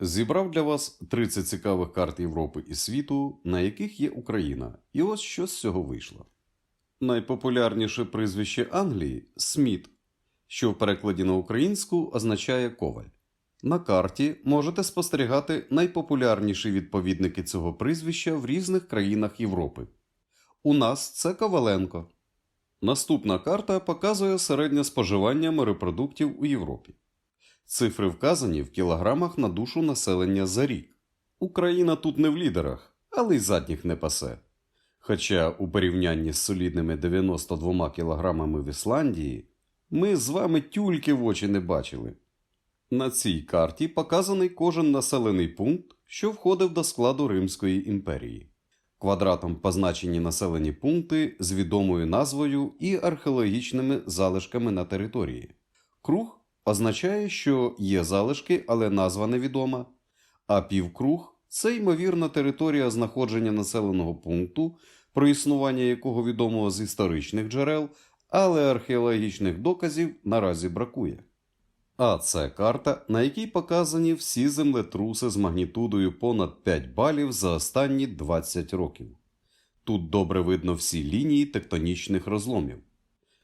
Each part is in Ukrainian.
Зібрав для вас 30 цікавих карт Європи і світу, на яких є Україна, і ось що з цього вийшло. Найпопулярніше прізвище Англії Сміт, що в перекладі на українську означає коваль. На карті можете спостерігати найпопулярніші відповідники цього прізвища в різних країнах Європи. У нас це Коваленко. Наступна карта показує середнє споживання морепродуктів у Європі. Цифри вказані в кілограмах на душу населення за рік. Україна тут не в лідерах, але й задніх не пасе. Хоча у порівнянні з солідними 92 кілограмами в Ісландії ми з вами тюльки в очі не бачили. На цій карті показаний кожен населений пункт, що входив до складу Римської імперії. Квадратом позначені населені пункти з відомою назвою і археологічними залишками на території. Круг означає, що є залишки, але назва невідома, а півкруг це ймовірна територія знаходження населеного пункту, про існування якого відомо з історичних джерел, але археологічних доказів наразі бракує. А це карта, на якій показані всі землетруси з магнітудою понад 5 балів за останні 20 років. Тут добре видно всі лінії тектонічних розломів.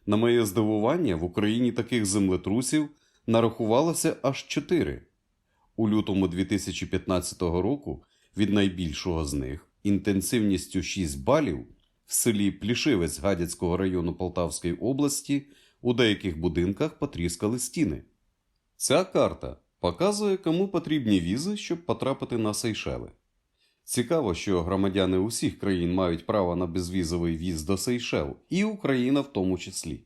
На моє здивування, в Україні таких землетрусів нарахувалося аж 4. У лютому 2015 року від найбільшого з них інтенсивністю 6 балів в селі Плішивець Гадяцького району Полтавської області у деяких будинках потріскали стіни. Ця карта показує, кому потрібні візи, щоб потрапити на Сейшели. Цікаво, що громадяни усіх країн мають право на безвізовий віз до Сейшел, і Україна в тому числі.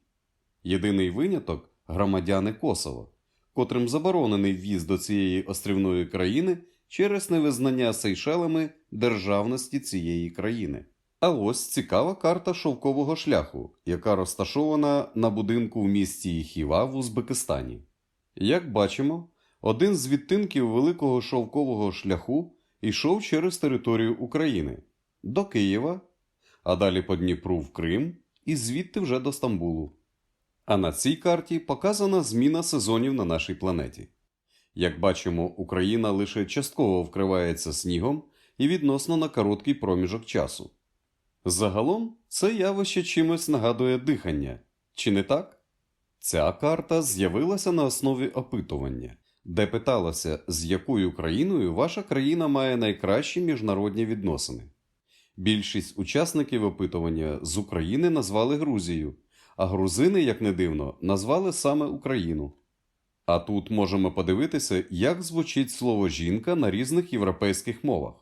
Єдиний виняток громадяни Косово, котрим заборонений в'їзд до цієї острівної країни через невизнання Сейшелами державності цієї країни. А ось цікава карта шовкового шляху, яка розташована на будинку в місті Хіва в Узбекистані. Як бачимо, один з відтинків великого шовкового шляху йшов через територію України до Києва, а далі по Дніпру в Крим і звідти вже до Стамбулу. А на цій карті показана зміна сезонів на нашій планеті. Як бачимо, Україна лише частково вкривається снігом і відносно на короткий проміжок часу. Загалом це явище чимось нагадує дихання, чи не так? Ця карта з'явилася на основі опитування, де питалося, з якою країною ваша країна має найкращі міжнародні відносини. Більшість учасників опитування з України назвали Грузію, а грузини, як не дивно, назвали саме Україну. А тут можемо подивитися, як звучить слово жінка на різних європейських мовах.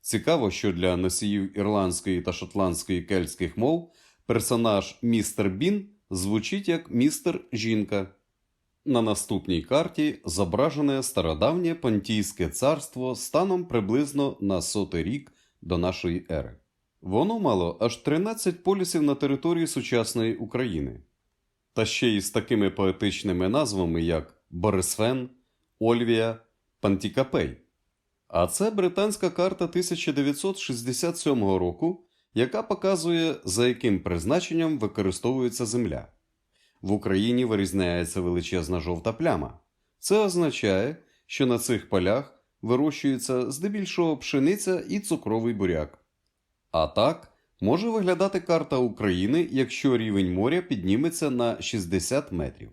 Цікаво, що для носіїв ірландської та шотландської кельтських мов персонаж містер Бін звучить як містер жінка. На наступній карті зображене стародавнє Понтійське царство станом приблизно на сотий рік до нашої ери. Воно мало аж 13 полісів на території сучасної України, та ще й з такими поетичними назвами, як Борисфен, Ольвія, Пантікапей. А це британська карта 1967 року, яка показує, за яким призначенням використовується земля. В Україні вирізняється величезна жовта пляма. Це означає, що на цих полях вирощується здебільшого пшениця і цукровий буряк. А так може виглядати карта України, якщо рівень моря підніметься на 60 метрів.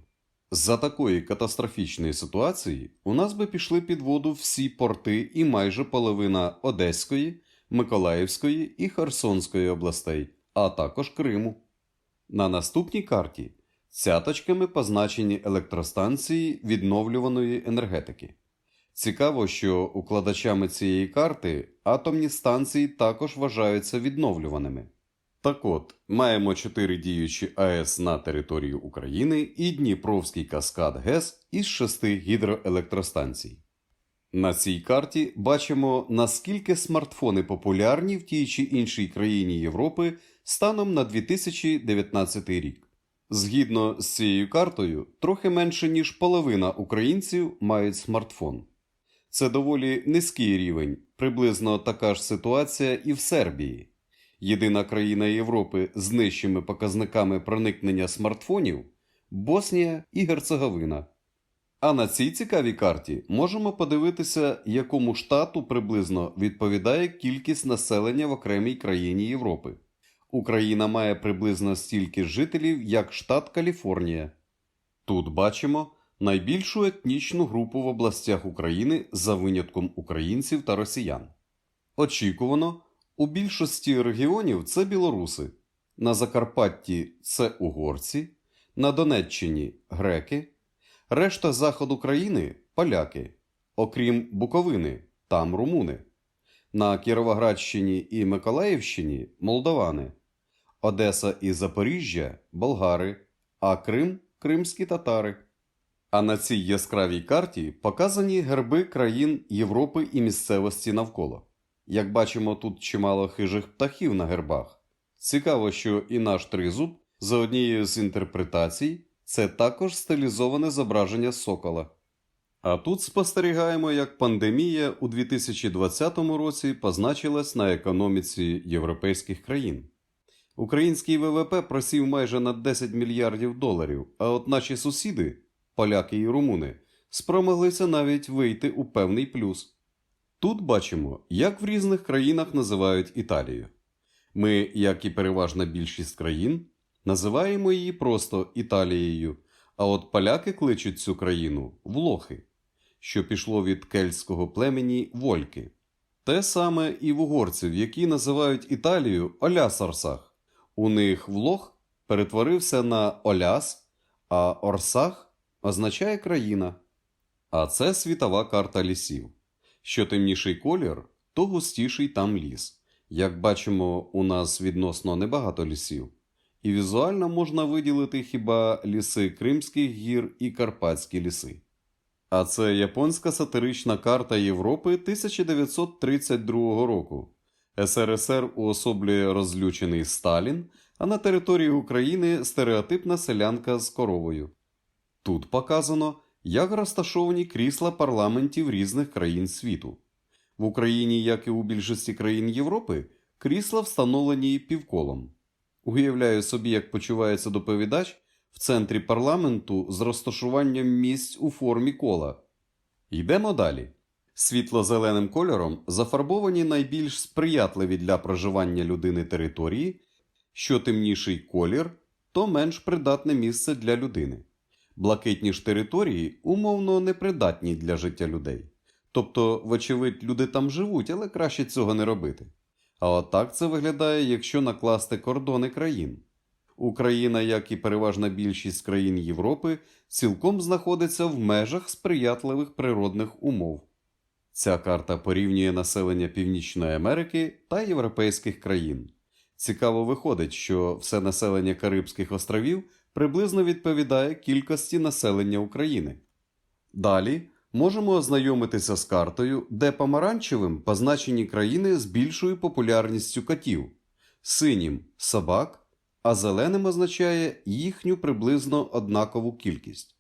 За такої катастрофічної ситуації у нас би пішли під воду всі порти і майже половина Одеської, Миколаївської і Херсонської областей, а також Криму. На наступній карті цяточками позначені електростанції відновлюваної енергетики. Цікаво, що укладачами цієї карти атомні станції також вважаються відновлюваними. Так от, маємо чотири діючі АЕС на території України і Дніпровський каскад ГЕС із шести гідроелектростанцій. На цій карті бачимо, наскільки смартфони популярні в тій чи іншій країні Європи станом на 2019 рік. Згідно з цією картою, трохи менше ніж половина українців мають смартфон. Це доволі низький рівень, приблизно така ж ситуація і в Сербії. Єдина країна Європи з нижчими показниками проникнення смартфонів Боснія і Герцеговина. А на цій цікавій карті можемо подивитися, якому штату приблизно відповідає кількість населення в окремій країні Європи. Україна має приблизно стільки жителів, як штат Каліфорнія. Тут бачимо найбільшу етнічну групу в областях України за винятком українців та росіян. Очікувано, у більшості регіонів це білоруси, на Закарпатті це угорці, на Донеччині греки, решта заходу країни поляки, окрім Буковини, там румуни, на Кіровоградщині і Миколаївщині молдавани, Одеса і Запоріжжя болгари, а Крим кримські татари. А на цій яскравій карті показані герби країн Європи і місцевості навколо. Як бачимо, тут чимало хижих птахів на гербах. Цікаво, що і наш тризуб, за однією з інтерпретацій, це також стилізоване зображення сокола. А тут спостерігаємо, як пандемія у 2020 році позначилась на економіці європейських країн. Український ВВП просів майже на 10 мільярдів доларів, а от наші сусіди, поляки і румуни, спромоглися навіть вийти у певний плюс. Тут бачимо, як в різних країнах називають Італію. Ми, як і переважна більшість країн, називаємо її просто Італією, а от поляки кличуть цю країну Влохи, що пішло від кельтського племені Вольки. Те саме і в угорців, які називають Італію Олясарсах. У них Влох перетворився на Оляс, а Орсах означає країна. А це світова карта лісів. Що темніший колір, то густіший там ліс. Як бачимо, у нас відносно небагато лісів, і візуально можна виділити хіба ліси Кримських гір і Карпатські ліси. А це японська сатирична карта Європи 1932 року. СРСР уособлює розлючений Сталін, а на території України стереотипна селянка з коровою. Тут показано, як розташовані крісла парламентів різних країн світу. В Україні, як і у більшості країн Європи, крісла встановлені півколом. Уявляю собі, як почувається доповідач в центрі парламенту з розташуванням місць у формі кола. Йдемо далі. Світло-зеленим кольором зафарбовані найбільш сприятливі для проживання людини території, що темніший колір, то менш придатне місце для людини. Блакитні ж території умовно непридатні для життя людей. Тобто, вочевидь, люди там живуть, але краще цього не робити. А отак це виглядає, якщо накласти кордони країн. Україна, як і переважна більшість країн Європи, цілком знаходиться в межах сприятливих природних умов. Ця карта порівнює населення Північної Америки та європейських країн. Цікаво виходить, що все населення Карибських островів приблизно відповідає кількості населення України. Далі можемо ознайомитися з картою, де помаранчевим позначені країни з більшою популярністю котів, синім собак, а зеленим означає їхню приблизно однакову кількість.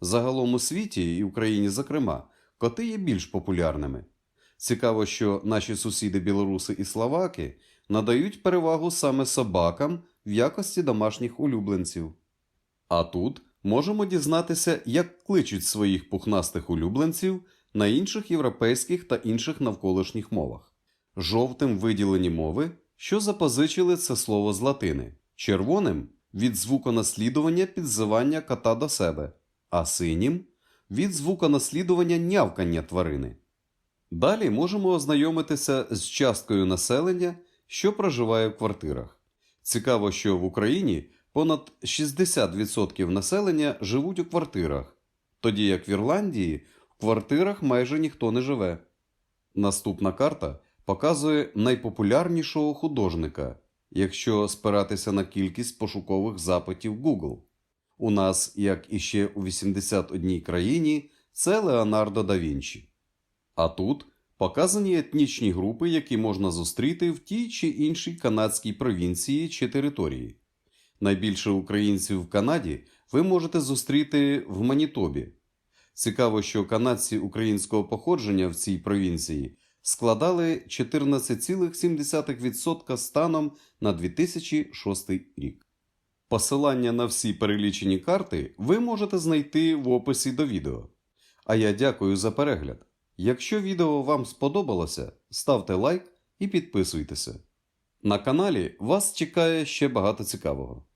Загалом у світі, і Україні зокрема, коти є більш популярними. Цікаво, що наші сусіди білоруси і словаки надають перевагу саме собакам в якості домашніх улюбленців. А тут можемо дізнатися, як кличуть своїх пухнастих улюбленців на інших європейських та інших навколишніх мовах. Жовтим виділені мови, що запозичили це слово з латини, червоним від звуконаслідування підзивання кота до себе, а синім від звуконаслідування нявкання тварини. Далі можемо ознайомитися з часткою населення, що проживає в квартирах. Цікаво, що в Україні понад 60% населення живуть у квартирах, тоді як в Ірландії в квартирах майже ніхто не живе. Наступна карта показує найпопулярнішого художника, якщо спиратися на кількість пошукових запитів Google. У нас, як і ще у 81 країні, це Леонардо да Вінчі. А тут показані етнічні групи, які можна зустріти в тій чи іншій канадській провінції чи території. Найбільше українців в Канаді ви можете зустріти в Манітобі. Цікаво, що канадці українського походження в цій провінції складали 14,7% станом на 2006 рік. Посилання на всі перелічені карти ви можете знайти в описі до відео. А я дякую за перегляд. Якщо відео вам сподобалося, ставте лайк і підписуйтеся. На каналі вас чекає ще багато цікавого.